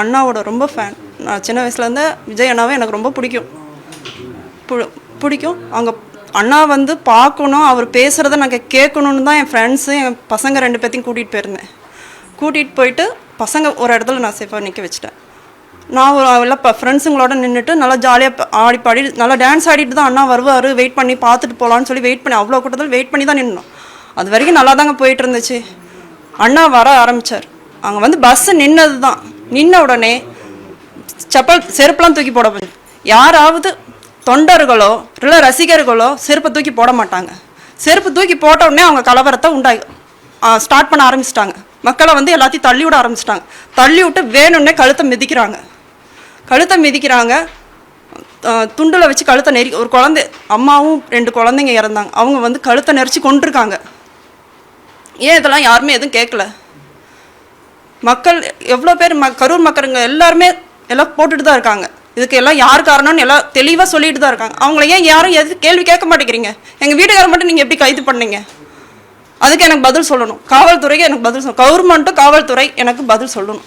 அண்ணாவோட ரொம்ப ஃபேன் நான் சின்ன வயசுலேருந்து விஜய் அண்ணாவே எனக்கு ரொம்ப பிடிக்கும். பு- பிடிக்கும். அங்கே அண்ணா வந்து பார்க்கணும் அவர் பேசுகிறத நாங்கள் கேட்கணுன்னு தான் என் ஃப்ரெண்ட்ஸு என் பசங்க ரெண்டு பேர்த்தையும் கூட்டிகிட்டு போயிருந்தேன். கூட்டிகிட்டு போயிட்டு பசங்க ஒரு இடத்துல நான் சேஃபாக நிற்க வச்சுட்டேன். நான் ஒரு எல்லாம் இப்போ ஃப்ரெண்ட்ஸுங்களோட நின்றுட்டு நல்லா ஜாலியாக ஆடி பாடி நல்லா டான்ஸ் ஆடிட்டு தான் அண்ணா வருவார் வெயிட் பண்ணி பார்த்துட்டு போகலான்னு சொல்லி வெயிட் பண்ணி அவ்வளோ கூட்டத்தில் வெயிட் பண்ணி தான் நின்னோம். அது வரைக்கும் நல்லா தாங்க போயிட்டு இருந்துச்சு. அண்ணா வர ஆரம்பித்தார் அங்கே வந்து பஸ்ஸு நின்னது தான் நின்ன உடனே செப்பல் செருப்பெல்லாம் தூக்கி போட யாராவது தொண்டர்களோ இல்லை ரசிகர்களோ செருப்பை தூக்கி போட மாட்டாங்க. செருப்பு தூக்கி போட்ட உடனே அவங்க கலவரத்தை உண்டாகி ஸ்டார்ட் பண்ண ஆரம்பிச்சிட்டாங்க. மக்களை வந்து எல்லாத்தையும் தள்ளி விட ஆரம்பிச்சிட்டாங்க. தள்ளி விட்டு வேணும்னே கழுத்தை மிதிக்கிறாங்க. கழுத்தை மிதிக்கிறாங்க. துண்டில் வச்சு கழுத்தை நெறி ஒரு குழந்தை அம்மாவும் ரெண்டு குழந்தைங்க இறந்தாங்க. அவங்க வந்து கழுத்தை நெரிச்சு கொண்டிருக்காங்க ஏன் இதெல்லாம் யாருமே எதுவும் கேட்கல மக்கள் எவ்வளோ பேர் ம கரூர் மக்களுங்க எல்லாருமே எல்லாம் போட்டுட்டு தான் இருக்காங்க. இதுக்கு எல்லாம் யார் காரணம்னு எல்லாம் தெளிவாக சொல்லிட்டு தான் இருக்காங்க. அவங்கள ஏன் யாரும் எது கேள்வி கேட்க மாட்டேங்கிறீங்க? எங்கள் வீட்டுக்காரர் மட்டும் நீங்கள் எப்படி கைது பண்ணீங்க? அதுக்கு எனக்கு பதில் சொல்லணும். காவல்துறைக்கு எனக்கு பதில் சொல்லணும் கவர்மெண்ட்டும் காவல்துறை எனக்கு பதில் சொல்லணும்.